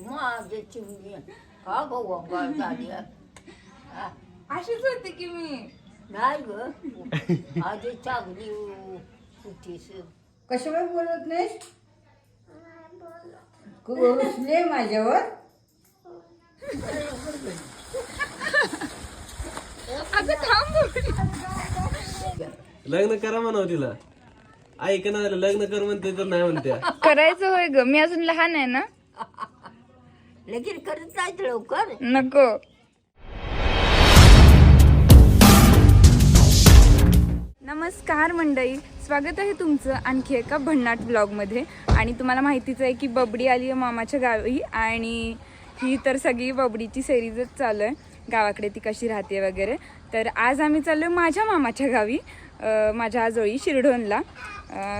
माझे चिमणी का गो वंगाळ झाली हा? अशीच होती की मी. नाही ग. आधी चांगली होतीस. कशावर बोलत नाहीस? घोसले माझ्यावर? अगं थांब लग्न करा म्हणावं तिला. ऐक ना लग्न कर म्हणते तर नाही म्हणते करायचं होय ग. मी अजून लहान आहे ना. लगीन करत नाहीत लवकर. नको. नमस्कार मंडळी स्वागत आहे तुमचं आणखी एका भन्नाट ब्लॉगमध्ये. आणि तुम्हाला माहितीच आहे की बबडी आली आहे मामाच्या गावी आणि ही तर सगळी बबडीची सेरीजच चालू आहे. गावाकडे ती कशी राहते वगैरे. तर आज आम्ही चाललो आहे माझ्या मामाच्या गावी. माझ्या आजोळी शिरढोणला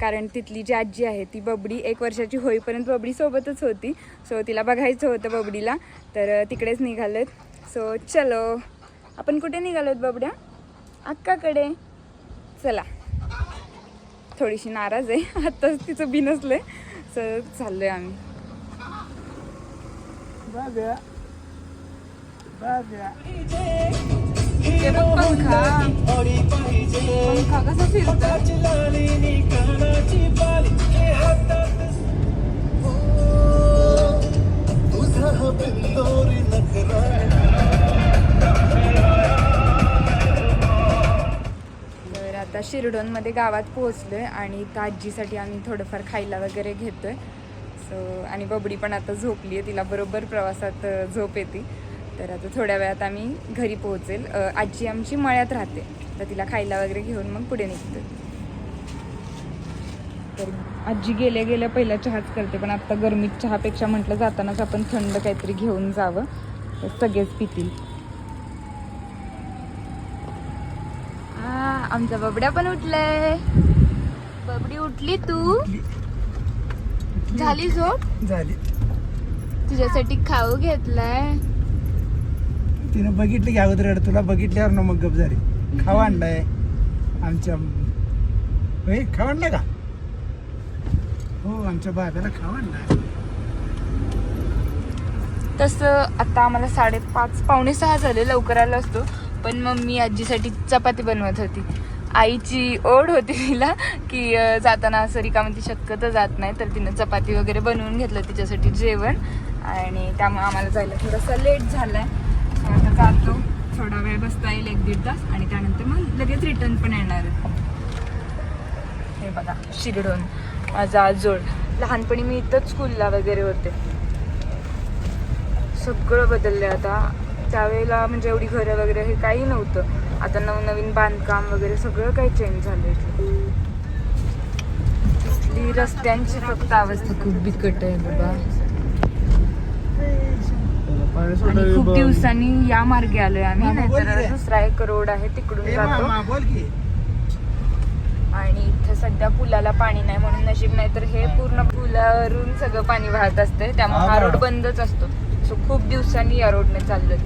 कारण तिथली जी आजी आहे ती बबडी एक वर्षाची होईपर्यंत बबडीसोबतच होती. सो तिला बघायचं होतं बबडीला. तर तिकडेच निघालोत. सो चलो. आपण कुठे निघालोत बबड्या? अक्काकडे. चला. थोडीशी नाराज आहे. आत्ताच तिचं बिनसलंय सो चाललोय आम्ही. हे बघ पंखा. पंखा कसा फिरतो तर आता शिरडोनमध्ये गावात पोहोचलोय आणि त्या आजीसाठी आम्ही थोडंफार खायला वगैरे घेतोय. सो आणि बबडी पण आता झोपली आहे तिला बरोबर प्रवासात झोप येते. तर आता थोड्या वेळात आम्ही घरी पोहोचेल. आजी आमची मळ्यात राहते. तर तिला खायला वगैरे घेऊन मग पुढे निघते तर आजी गेल्या गेल्या पहिला चहाच करते पण आता गरमीत चहापेक्षा म्हटलं जातानाच आपण थंड काहीतरी घेऊन जावं. तर सगळेच पितील. आमचा बबड्या पण उठलाय. बबडी उठली तू? झाली झोप? झाली. तुझ्यासाठी खाऊ घेतलाय. तिनं बघितलं की अगोदर तुला बघितल्यावर ना मग गप झाली. खावा आणलाय. आमच्या होय खावा आणलाय का? हो आमच्या बाब्याला खावा आणलाय. तसं आता आम्हाला साडेपाच पावणे सहा झाले लवकर आलो असतो. पण मम्मी आजीसाठी चपाती बनवत होती. आईची ओढ होती तिला की जाताना असं रिकामी ती शक्यतो जात नाही. तर तिनं चपाती वगैरे बनवून घेतलं तिच्यासाठी जेवण. आणि त्यामुळे आम्हाला जायला थोडासा लेट झालाय. तर आता जातो थोडा वेळ बसता येईल एक दीड तास आणि त्यानंतर मग लगेच रिटर्न पण येणार हे बघा शिरडून माझा आजोळ. लहानपणी मी इथंच स्कूलला वगैरे होते. सगळं बदललंय आता. त्यावेळेला म्हणजे एवढी घरं वगैरे हे काही नव्हतं. आता नवनवीन बांधकाम वगैरे सगळं काही चेंज झालंय इथली रस्त्यांची फक्त अवस्था खूप बिकट आहे बाबा. आणि खूप दिवसांनी या मार्गे आलोय आम्ही नाहीतर. दुसरा एक रोड आहे तिकडून जातो. मामा बोल की. आणि इथं सध्या पुलाला पाणी नाही म्हणून नशीब नाही तर हे पूर्ण पुलावरून सगळं पाणी वाहत असते त्यामुळे हा. रोड बंदच असतो. सो खूप दिवसांनी या रोडने चाललं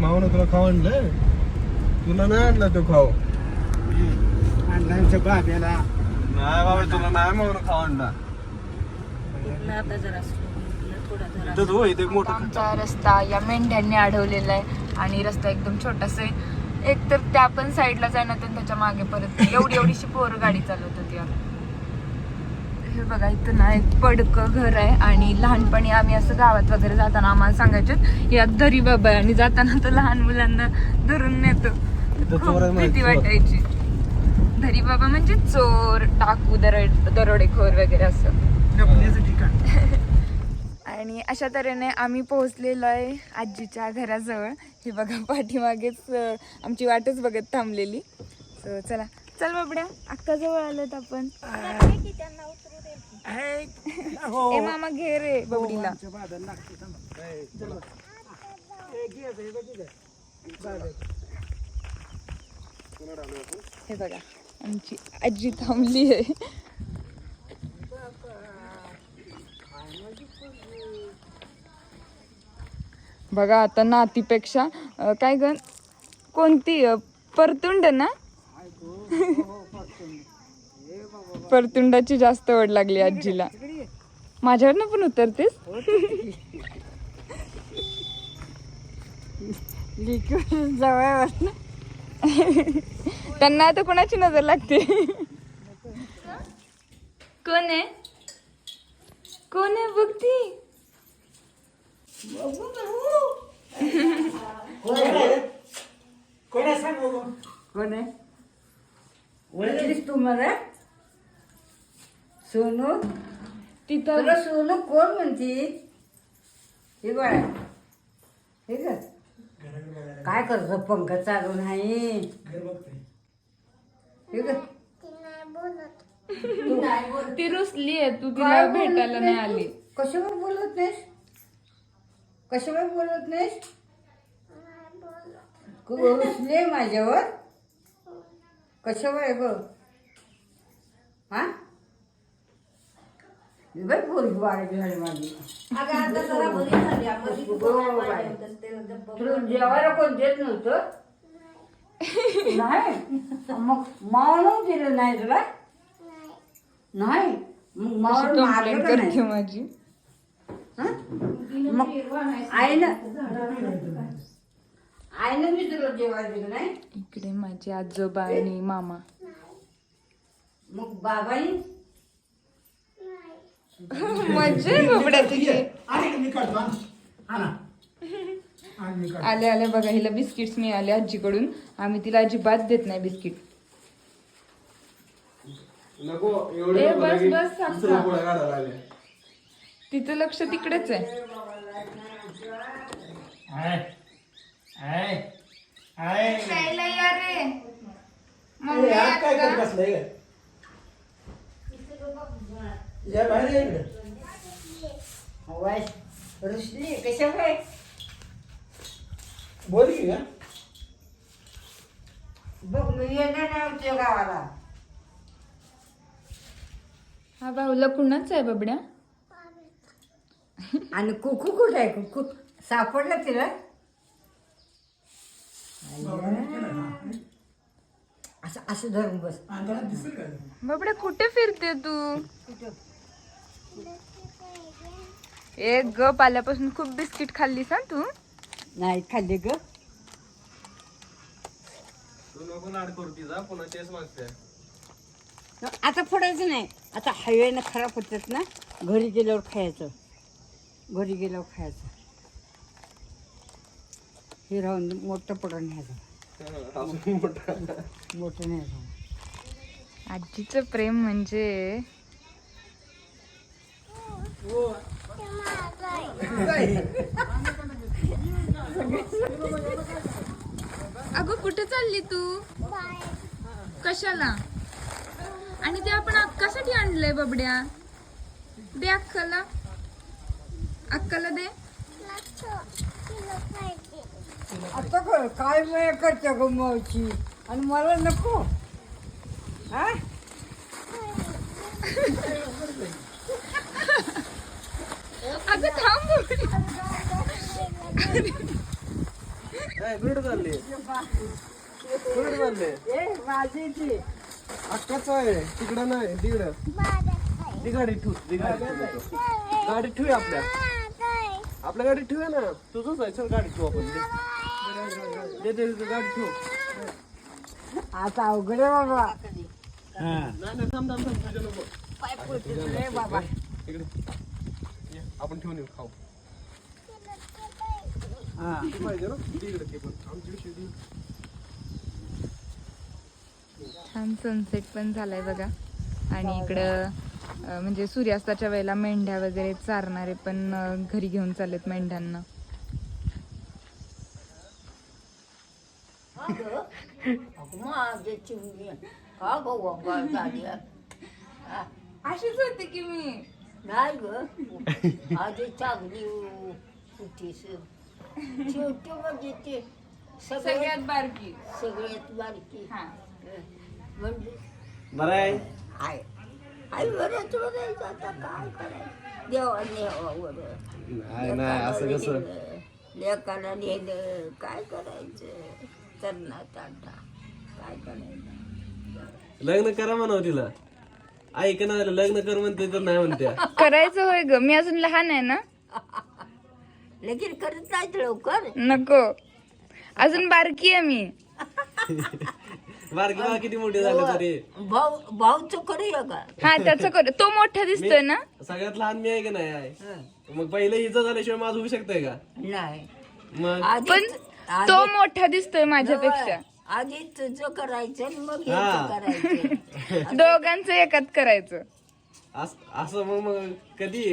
मावनं तुला खाऊ आणलं तुला नाही आणलं तो खाऊ. नाही बाबा तुला नाही मावनं खाऊ आणला. आता जरा इथंच हो इथे एक मोठं. आमचा रस्ता या मेंढ्यांनी अडवलेला आहे आणि रस्ता एकदम छोटासा आहे. एक तर त्या पण साईडला जाणार तर त्याच्यामागे परत एवढी एवढीशी पोरं गाडी चालवत होती. हे बघा इथं ना एक पडकं घर आहे आणि लहानपणी आम्ही असं गावात वगैरे जाताना आम्हाला सांगायचे या दरी बाबा. आहे आणि जाताना तर लहान मुलांना धरून नेतो. खूप भीती. वाटायची. धरी बाबा म्हणजे चोर डाकू दरोड दरोडेखोर वगैरे असं. ठिकाण. आणि अशा तऱ्हेने आम्ही पोहोचलेलो आहे आजीच्या घराजवळ. हे बघा पाठीमागेच आमची वाटच बघत थांबलेली. सो चला. चल बाबड्या अक्काजवळ आलोत आपण. हो ए मामा घे रे बबडीला. हे बघ इथं. बाब्या. हे बघा आमची आजी थांबली आहे. बघा आता नातीपेक्षा काय ग? कोणती? परतुंड ना? परतुंडाची जास्त ओढ लागली आजीला. माझ्यावरनं पण उतरतेस? जवळ त्यांना आता कोणाची नजर लागते? कोण आहे? कोण आहे बघती कोण आहे? सांग बघू. कोण आहे? ओळखलीस तू मला सोनू? तिथं तुला सोनू कोण म्हणती? हे बघ. हे ग काय करतो? पंख चालू नाही. घर बघतोय. हे ग ती रुसली आहे तू तिला काय बोलत भेटायला नाही तू? आली. कशावर बोलत नाहीस? कशावर बोलत नाहीस? रुसले माझ्यावर? कशावर आहे ग हा? बघ पोरगी वाढली झाली माझी अगं आता जरा बरी झाली. आपण हो. तुला जेवायला कोण देत नव्हतं? नाही. मग मावळ दिलं नाही तुला? नाही. मग मावळ मारलं का करते नाही? माझी? हं? मग आईनं आईनं मी तुला जेवायला दिलं नाही? इकडे माझे आजोबा आणि मामा. मग बाबाई? मजा आहे बाबड्याची आणि मी काढतो. आण. हा ना. आणि मी काढतो. आले आले बघा हिला बिस्किट्स मिळाले आजीकडून. आम्ही तिला अजिबात देत नाही बिस्किट. नको एवढे ए, नको बस, लगेच बस, थांब, दुसऱ्या थांब. पोळ्या काढायला लागल्या. तिचं लक्ष तिकडेच आहे या रे आज काय करत बसलाय ग? या बाहेर ये इकडे. वाय रुसली कशा काय बोल की का बघ मी येणार नाही आमच्या गावाला हा भाऊला कुणाच आहे बाबड्या? आणि कुकू कुठे आहे? कुकू सापडला तिला? असं असं धरून बस. बाबड्या कुठे फिरते तू? ए गप आल्यापासून खूप बिस्किट खाल्लीस हा तू? नाही खाल्ले ग. तू नको लाड करू तिचा. पुन्हा तेच मागते आता फोडायचं नाही. आता हायवेनं खराब होतात ना घरी गेल्यावर खायचं. घरी गेल्यावर खायचं. हे राहून मोठं पडून न्यायचं मोठं न्यायचं आजीचं प्रेम म्हणजे अगं कुठे चालली तू? कशाला? आणि ते आपण अक्कासाठी आणलंय बबड्या. दे अक्काला. अक्काला दे. आता काय काय वेळ करते ग मावशी? आणि मला नको. हा? अगं थांब. काय चालले चालले ए माझी ती. अक्काच आहे तिकडं नाही तिकडं. ती गाडी ठेवू ती गाडी ठेवू गाडी ठेवूया आपल्या. आपल्या गाडी ठेवूया ना? तुझंच आहे चल गाडी ठेवू आपण. दे. दे दे दे, गाडी ठेवू. आता अवघड आहे बाबा. हा. नाही नाही थांब थांब थांब तुझ्या नको. ए बाबा. इकडे. ये, आपण ठेवून येऊ खाऊ. हा. ती पाहिजे ना? दे इकडे ते पण. आमची दे. छान सनसेट पण झालाय बघा. आणि इकडं म्हणजे सूर्यास्ताच्या वेळेला मेंढ्या वगैरे चारणारे पण घरी घेऊन चाललेत मेंढ्यांना. अशीच होते की मी. नाही ग चांगली होतीस. शेवटी म्हणजे ते सगळ्यात बारकी. सगळ्यात बारकी. हा. बरं आहे? आई आई बरं आता काय करायचं? नाही नाही असं कसं? काय करायचं? तरणात आता काय करायचं? लग्न करा म्हणावं तिला. ऐक ना लग्न कर म्हणते तर नाही म्हणते करायचं होय ग. मी अजून लहान आहे ना. लगीन करत नाहीत लवकर? नको. अजून बारकी आहे मी. बारकी बा किती मोठी झाले तरी. भाऊ भाऊचं करूया का? हा त्याचं कर. तो मोठा दिसतोय ना? सगळ्यात लहान मी आहे की नाही आहे मग पहिलं हिचं झाल्याशिवाय माझं होऊ शकतंय का? नाही. मग? आधी पण तो मोठा दिसतोय माझ्यापेक्षा. आधी तुझं करायचं आणि मग हा. करायचं. दोघांचं एकात करायचं. अस- असं मग मग कधी?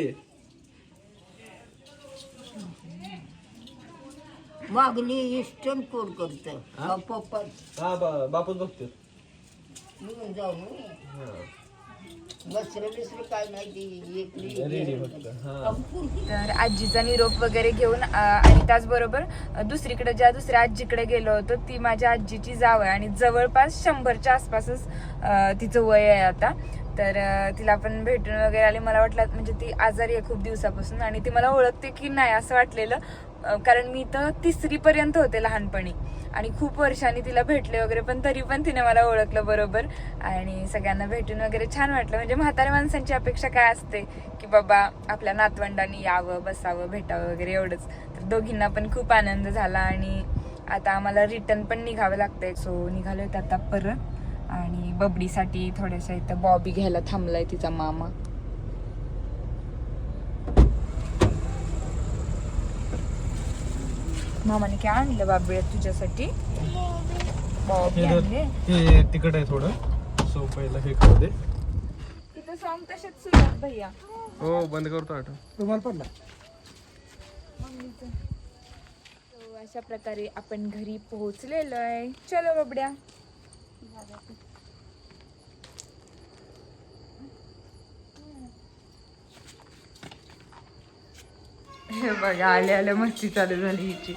मागणी कोण करत? पप्पा? हा बा- बापूच बघतो निघून जाऊ बसरं बिसरं काय नाही ती एकली अंकुर तर आजीचा निरोप वगैरे घेऊन अ, आणि त्याचबरोबर अ, दुसरीकडे ज्या दुसऱ्या आजीकडे गेलो होतो ती माझ्या आजीची जाव आहे. आणि जवळपास शंभरच्या आसपासच अ, तिचं वय आहे आता. तर तिला पण भेटून वगैरे आली. मला वाटलं म्हणजे ती आजारी आहे खूप दिवसापासून आणि ती मला ओळखते की नाही असं वाटलेलं. कारण मी तर तिसरीपर्यंत होते लहानपणी आणि खूप वर्षांनी तिला भेटले वगैरे पण तरी पण तिने मला ओळखलं बरोबर आणि सगळ्यांना भेटून वगैरे छान वाटलं. म्हणजे म्हाताऱ्या माणसांची अपेक्षा काय असते की बाबा आपल्या नातवंडांनी यावं बसावं भेटावं वगैरे एवढंच. तर दोघींना पण खूप आनंद झाला आणि आता आम्हाला रिटर्न पण निघावं लागतंय. सो निघालोय आता परत. आणि बबडीसाठी थोड्याशा इथं बॉबी घ्यायला थांबलाय तिचा मामा. मामाने काय आणलं बाबी तुझ्यासाठी? बॉबी आणले? हे तिकट आहे थोडं. सो पहिला हे करू दे. तिथं सॉन्ग तसेच सुरू भैया. हो बंद करतो आठ तुम्हाला पडला. अशा प्रकारे आपण घरी पोहोचलेलो आहे चलो बबड्या. हे बघा आले आले मस्ती चालू झाली हिची.